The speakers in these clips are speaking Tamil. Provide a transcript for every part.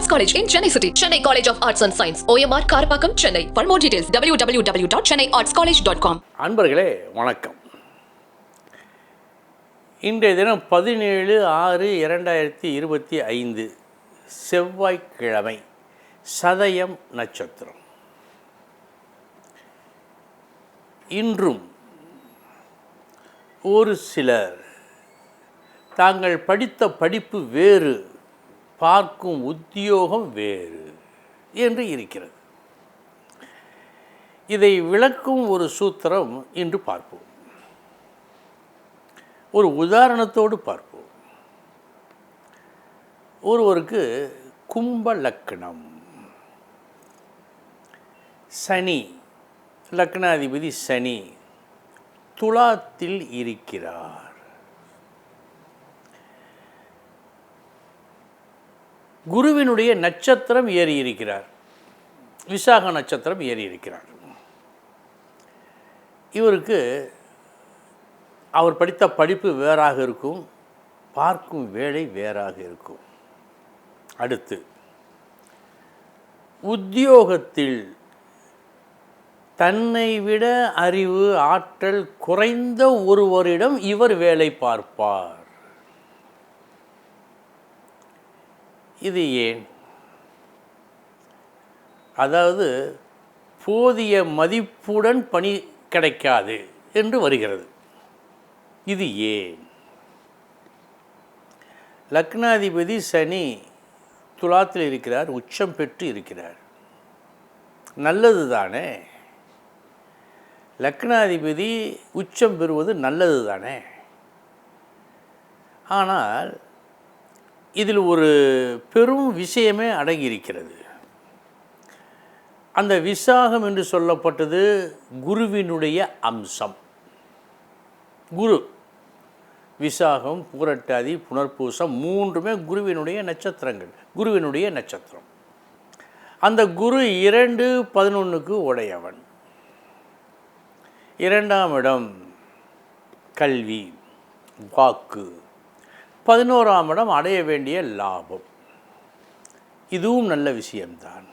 Arts college in Chennai city Chennai college of arts and science OMR Karapakkam Chennai for more details W W W dot Chennai arts college dot com அன்பர்களே வணக்கம் இன்றைய தினம் பதினேழு ஆறு இரண்டாயிரத்தி இருபத்தி ஐந்து செவ்வாய்க்கிழமை சதயம் நட்சத்திரம் இன்றும் ஒரு சிலர் தாங்கள் படித்த படிப்பு வேறு பார்க்கும் உத்தியோகம் வேறு என்று இருக்கிறது. இதை விளக்கும் ஒரு சூத்திரம் இன்று பார்ப்போம். ஒரு உதாரணத்தோடு பார்ப்போம். ஒருவருக்கு கும்ப லக்னம். சனி லக்னாதிபதி சனி துலாத்தில் இருக்கிறார். குருவினுடைய நட்சத்திரம் ஏறி இருக்கிறார் விசாக நட்சத்திரம் ஏறி இருக்கிறார் இவருக்கு அவர் படித்த படிப்பு வேறாக இருக்கும் பார்க்கும் வேலை வேறாக இருக்கும். அடுத்து உத்தியோகத்தில் தன்னை விட அறிவு ஆற்றல் குறைந்த ஒருவரிடம் இவர் வேலை பார்ப்பார். இது ஏன்? அதாவது போதிய மதிப்புடன் பணி கிடைக்காது என்று வருகிறது. இது ஏன்? லக்னாதிபதி சனி துலாத்தில் இருக்கிறார் உச்சம் பெற்று இருக்கிறார். நல்லது தானே? லக்னாதிபதி உச்சம் பெறுவது நல்லது தானே? ஆனால் இதில் ஒரு பெரும் விஷயமே அடங்கியிருக்கிறது. அந்த விசாகம் என்று சொல்லப்பட்டது குருவினுடைய அம்சம். குரு விசாகம் பூரட்டாதி புனர்பூசம் மூன்றுமே குருவினுடைய நட்சத்திரங்கள் குருவினுடைய நட்சத்திரம். அந்த குரு இரண்டு பதினொன்றுக்கு உடையவன். இரண்டாம் இடம் கல்வி வாக்கு. பதினோராம் இடம் அடைய வேண்டிய லாபம். இதுவும் நல்ல விஷயம்தான்.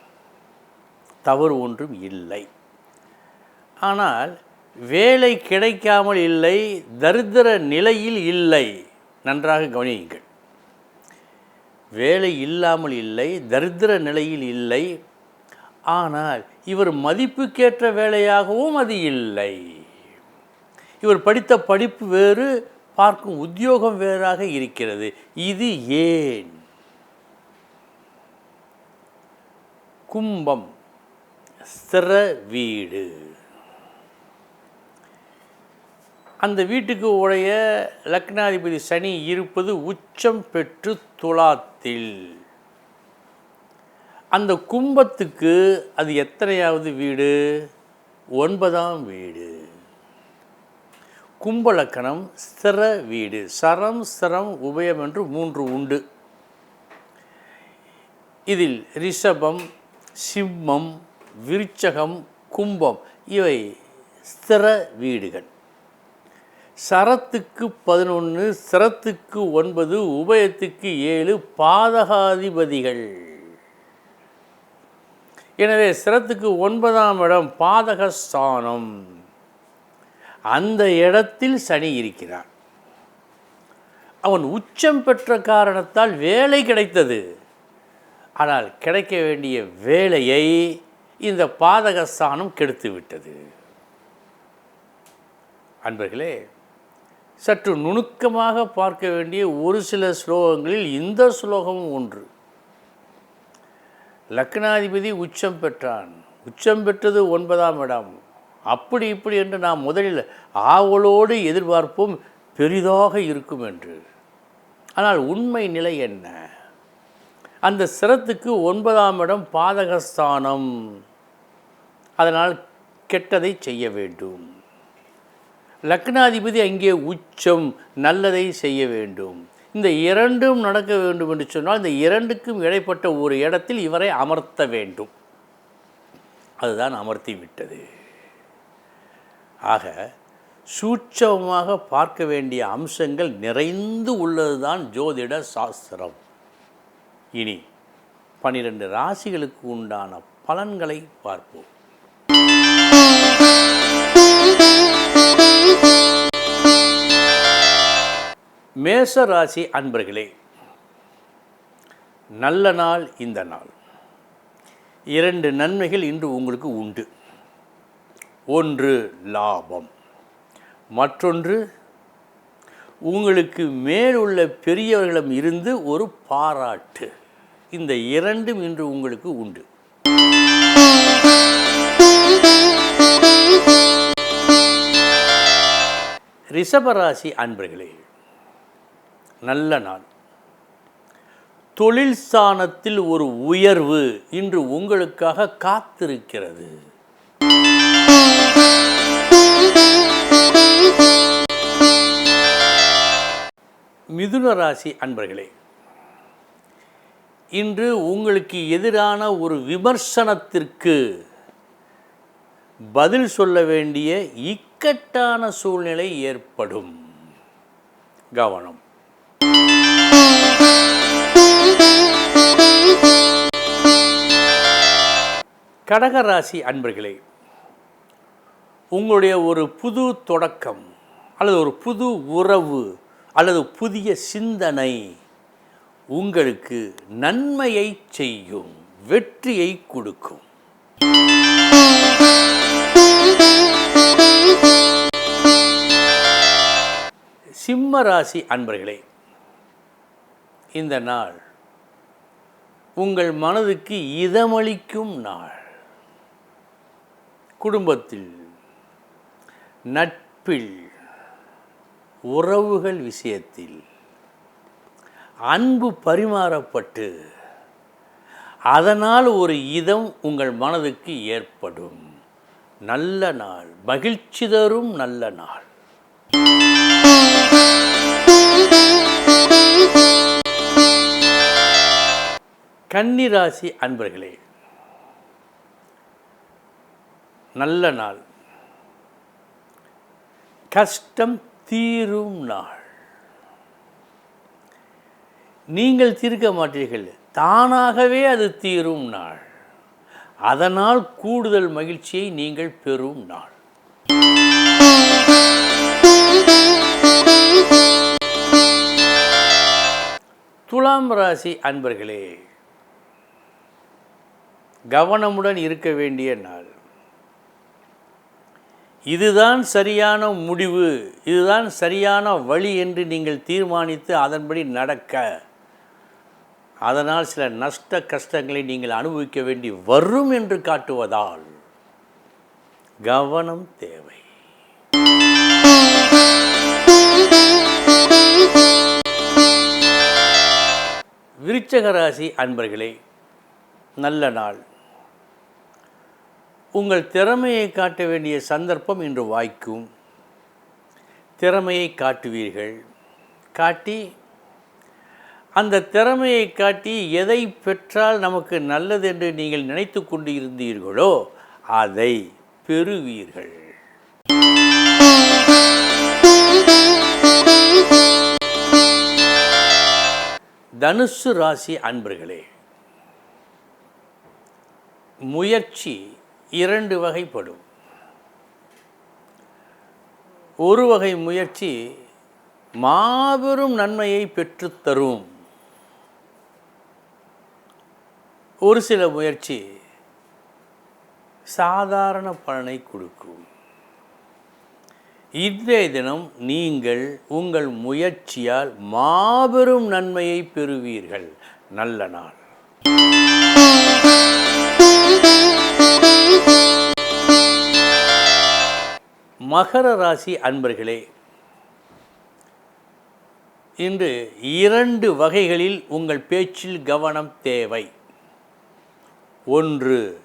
தவறு ஒன்றும் இல்லை. ஆனால் வேலை கிடைக்காமல் இல்லை தரித்திர நிலையில் இல்லை. நன்றாக கவனியுங்கள். வேலை இல்லாமல் இல்லை தரித்திர நிலையில் இல்லை. ஆனால் இவர் மதிப்புக்கேற்ற வேலையாகவும் அது இல்லை. இவர் படித்த படிப்பு வேறு பார்க்கும் உத்தியோகம் வேறாக இருக்கிறது. இது ஏன்? கும்பம் ஸ்திர வீடு. அந்த வீட்டுக்கு உடைய லக்னாதிபதி சனி இருப்பது உச்சம் பெற்று துலாத்தில். அந்த கும்பத்துக்கு அது எத்தனையாவது வீடு? ஒன்பதாம் வீடு. கும்பலக்கணம் ஸ்திர வீடு சரம் ஸ்திரம் உபயம் என்று மூன்று உண்டு. இதில் ரிஷபம் சிம்மம் விருச்சகம் கும்பம் இவை ஸ்திர வீடுகள். சரத்துக்கு பதினொன்று சிரத்துக்கு ஒன்பது உபயத்துக்கு ஏழு பாதகாதிபதிகள். எனவே சிரத்துக்கு ஒன்பதாம் இடம் பாதகஸ்தானம். அந்த இடத்தில் சனி இருக்கிறான். அவன் உச்சம் பெற்ற காரணத்தால் வேலை கிடைத்தது. ஆனால் கிடைக்க வேண்டிய வேலையை இந்த பாதகஸ்தானம் கெடுத்து விட்டது அன்பர்களே சற்று நுணுக்கமாக பார்க்க வேண்டிய ஒரு சில ஸ்லோகங்களில் இந்த ஸ்லோகமும் ஒன்று. லக்னாதிபதி உச்சம் பெற்றான். உச்சம் பெற்றது ஒன்பதாம் இடம். அப்படி இப்படி என்று நாம் முதலில் ஆவலோடு எதிர்பார்ப்போம் பெரிதாக இருக்கும் என்று. ஆனால் உண்மை நிலை என்ன? அந்த சிரத்துக்கு ஒன்பதாம் இடம் பாதகஸ்தானம். அதனால் கெட்டதை செய்ய வேண்டும். லக்னாதிபதி அங்கே உச்சம் நல்லதை செய்ய வேண்டும். இந்த இரண்டும் நடக்க வேண்டும் என்று சொன்னால் இந்த இரண்டுக்கும் இடைப்பட்ட ஒரு இடத்தில் இவரை அமர்த்த வேண்டும். அதுதான் அமர்த்தி விட்டது. ஆக சூட்சமாக பார்க்க வேண்டிய அம்சங்கள் நிறைந்து உள்ளதுதான் ஜோதிட சாஸ்திரம். இனி பனிரெண்டு ராசிகளுக்கு உண்டான பலன்களை பார்ப்போம். மேச ராசி அன்பர்களே நல்ல நாள் இந்த நாள். இரண்டு நன்மைகள் இன்று உங்களுக்கு உண்டு. ஒன்று லாபம். மற்றொன்று உங்களுக்கு மேலுள்ள பெரியவர்களிடம் இருந்து ஒரு பாராட்டு. இந்த இரண்டும் இன்று உங்களுக்கு உண்டு. ரிஷபராசி அன்பர்களே நல்ல நாள். தொழில் ஸ்தானத்தில் ஒரு உயர்வு இன்று உங்களுக்காக காத்திருக்கிறது. மிதுன ராசி அன்பர்களே இன்று உங்களுக்கு எதிரான ஒரு விமர்சனத்திற்கு பதில் சொல்ல வேண்டிய இக்கட்டான சூழ்நிலை ஏற்படும். கவனம். கடகராசி அன்பர்களே உங்களுடைய ஒரு புது தொடக்கம் அல்லது ஒரு புது உறவு அல்லது புதிய சிந்தனை உங்களுக்கு நன்மையை செய்யும் வெற்றியை கொடுக்கும். சிம்ம ராசி அன்பர்களே இந்த நாள் உங்கள் மனதுக்கு இதமளிக்கும் நாள். குடும்பத்தில் நட்பில் உறவுகள் விஷயத்தில் அன்பு பரிமாறப்பட்டு அதனால் ஒரு இதம் உங்கள் மனதுக்கு ஏற்படும். நல்ல நாள். மகிழ்ச்சி தரும் நல்ல நாள். கன்னிராசி அன்பர்களே நல்ல நாள். கஷ்டம் தீரும் நாள். நீங்கள் தீர்க்க மாட்டீர்கள் தானாகவே அது தீரும் நாள். அதனால் கூடுதல் மகிழ்ச்சியை நீங்கள் பெறும் நாள். துலாம் ராசி அன்பர்களே கவனமுடன் இருக்க வேண்டிய நாள். இதுதான் சரியான முடிவு இதுதான் சரியான வழி என்று நீங்கள் தீர்மானித்து அதன்படி நடக்க. அதனால் சில நஷ்ட கஷ்டங்களை நீங்கள் அனுபவிக்க வேண்டி வரும் என்று காட்டுவதால் கவனம் தேவை. விருச்சக ராசி அன்பர்களே நல்ல நாள். உங்கள் திறமையை காட்ட வேண்டிய சந்தர்ப்பம் இன்று வாய்க்கும். திறமையை காட்டுவீர்கள். காட்டி அந்த திறமையை காட்டி எதை பெற்றால் நமக்கு நல்லது என்று நீங்கள் நினைத்து கொண்டு இருந்தீர்களோ அதை பெறுவீர்கள். தனுசு ராசி அன்பர்களே முயற்சி இரண்டு வகைப்படும். ஒரு வகை முயற்சி மாபெரும் நன்மையை பெற்றுத்தரும் ஒரு சில முயற்சி சாதாரண பலனை கொடுக்கும். இன்றைய தினம் நீங்கள் உங்கள் முயற்சியால் மாபெரும் நன்மையை பெறுவீர்கள். நல்ல நாள். மகர ராசி அன்பர்களே இன்று இரண்டு வகைகளில் உங்கள் பேச்சில் கவனம் தேவை. ஒன்று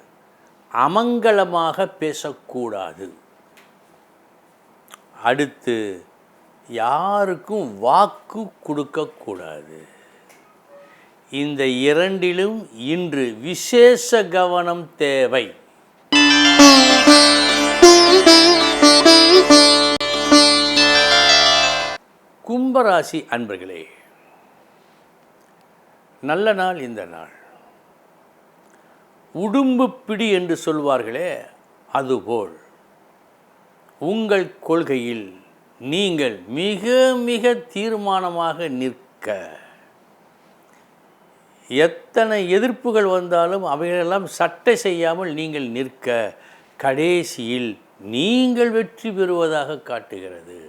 அமங்கலமாக பேசக்கூடாது. அடுத்து யாருக்கும் வாக்கு கொடுக்கக்கூடாது. இந்த இரண்டிலும் இன்று விசேஷ கவனம் தேவை. கும்பராசி அன்பர்களே நல்ல நாள் இந்த நாள். உடும்பு பிடி என்று சொல்வார்களே அதுபோல். உங்கள் கொள்கையில் நீங்கள் மிக மிக தீர்மானமாக நிற்க. எத்தனை எதிர்ப்புகள் வந்தாலும் அவைகளெல்லாம் சட்டை செய்யாமல் நீங்கள் நிற்க. கடைசியில் நீங்கள் வெற்றி பெறுவதாக காட்டுகிறது.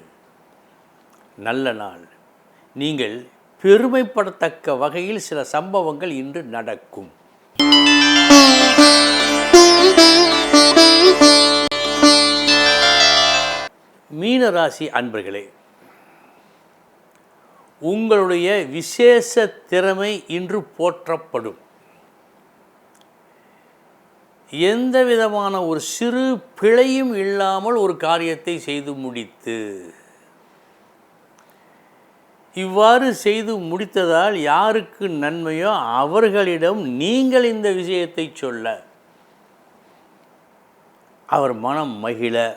நல்ல நாள். நீங்கள் பெருமைப்படத்தக்க வகையில் சில சம்பவங்கள் இன்று நடக்கும். மீனராசி அன்பர்களே உங்களுடைய விசேஷ திறமை இன்று போற்றப்படும். எந்த விதமான ஒரு சிறு பிழையும் இல்லாமல் ஒரு காரியத்தை செய்து முடித்து இவ்வாறு செய்து முடித்ததால் யாருக்கு நன்மையோ அவர்களிடம் நீங்கள் இந்த விஷயத்தை சொல்ல. அவர் மனம் மகிழ.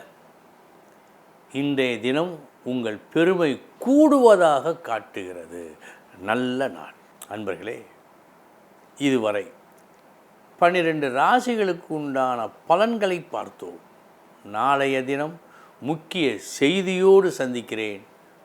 இன்றைய தினம் உங்கள் பெருமை கூடுவதாக காட்டுகிறது. நல்ல நாள். அன்பர்களே இதுவரை பன்னிரண்டு ராசிகளுக்கு உண்டான பலன்களை பார்த்தோம். நாளைய தினம் முக்கிய செய்தியோடு சந்திக்கிறேன்.